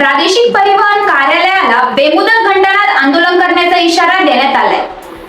प्रादेशिक परिवहन कार्यालयाला बेमुदत घंटानाद आंदोलन करण्याचा इशारा देण्यात आलाय.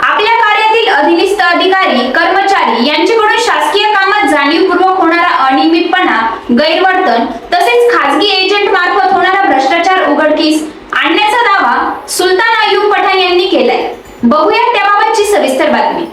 आपल्या कार्यातील अधिनिस्त अधिकारी कर्मचारी यांच्याकडून शासकीय कामात जाणीवपूर्वक होणारा अनियमितपणा गैरवर्तन तसेच खासगी एजंट मार्फत होणारा भ्रष्टाचार उघडकीस आणण्याचा दावा सुलतान अय्यूब पठाण यांनी केलाय. बघूया त्याबाबतची सविस्तर बातमी.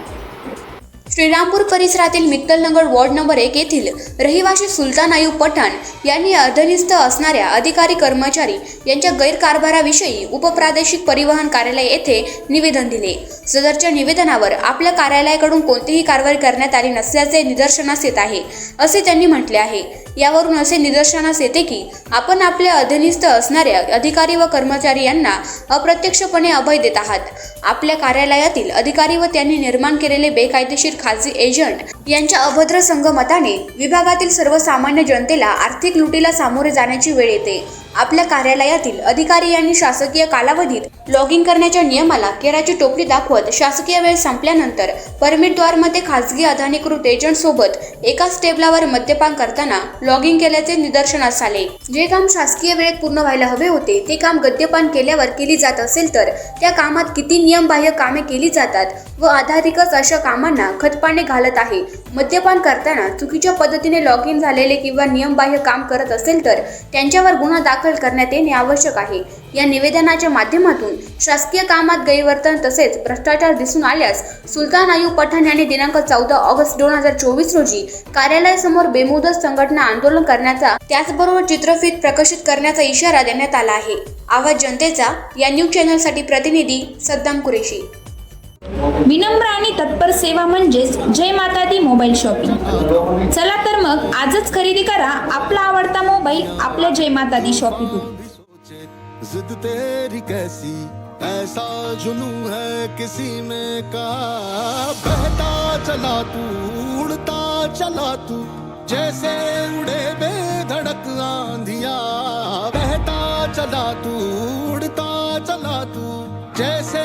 श्रीरामपूर परिसरातील मित्तलनगर वॉर्ड नंबर एक येथील रहिवासी सुलतान आयूब पठाण यांनी अधनिस्थ असणाऱ्या अधिकारी कर्मचारी यांच्या गैरकारभाराविषयी उपप्रादेशिक परिवहन कार्यालय येथे निवेदन दिले. सदरच्या निवेदनावर आपल्या कार्यालयाकडून कोणतीही कारवाई करण्यात आली नसल्याचे निदर्शनास येत आहे असे त्यांनी म्हटले आहे. यावरून असे निदर्शनास येते की आपण आपल्या अधीनस्थ असणाऱ्या अधिकारी व कर्मचारी यांना अप्रत्यक्षपणे अभय देत आहात. आपल्या कार्यालयातील अधिकारी व त्यांनी निर्माण केलेले बेकायदेशीर खाजगी एजंट यांच्या अभद्र संगमताने विभागातील सर्वसामान्य जनतेला आर्थिक लुटीला सामोरे जाण्याची वेळ येते. आपल्या कार्यालयातील अधिकारी यांनी शासकीय कालावधीत लॉग इन करण्याच्या नियमाला केराची टोपली दाखवत शासकीय वेळ संपल्यानंतर परमिटद्वारमध्ये खासगी अधानिकृत एजंटसोबत एकाच टेबलावर मद्यपान करताना लॉग इन केल्याचे निदर्शनास आले. जे काम शासकीय वेळेत पूर्ण व्हायला हवे होते ते काम गद्यपान केल्यावर केली जात असेल तर त्या कामात किती नियमबाह्य कामे केली जातात व आधारिकच अशा कामांना खतपाने घालत आहे. मद्यपान करताना चुकीच्या पद्धतीने लॉग इन झालेले किंवा नियमबाह्य काम करत असेल तर त्यांच्यावर गुन्हा दाखल करण्यात येणे आवश्यक आहे. या निवेदनाच्या माध्यमातून शासकीय कामात गैरवर्तन तसेच भ्रष्टाचार दिसून आल्यास सुलतान आयू पठाण यांनी दिनांक चौदा ऑगस्ट दोन हजार चोवीस रोजी कार्यालयासमोर बेमुदत संघटना आंदोलन करण्याचा त्याचबरोबर चित्रफित प्रकाशित करण्याचा इशारा देण्यात आला आहे. आवाज जनतेचा या न्यूज चॅनलसाठी प्रतिनिधी सद्दाम कुरेशी. विनम्र आणि तत्पर सेवा म्हणजेच जय माता दी मोबाईल शॉपिंग. चला तर मग आजच खरेदी करा आपला आवडता मोबाईल आपल्या जय माता दी शॉपिंगतून ऐसा जुनू है किसी में का बहता चला तू उड़ता चला तू जैसे उड़े बेधड़क आंधिया। बहता चला तू उड़ता चला तू जैसे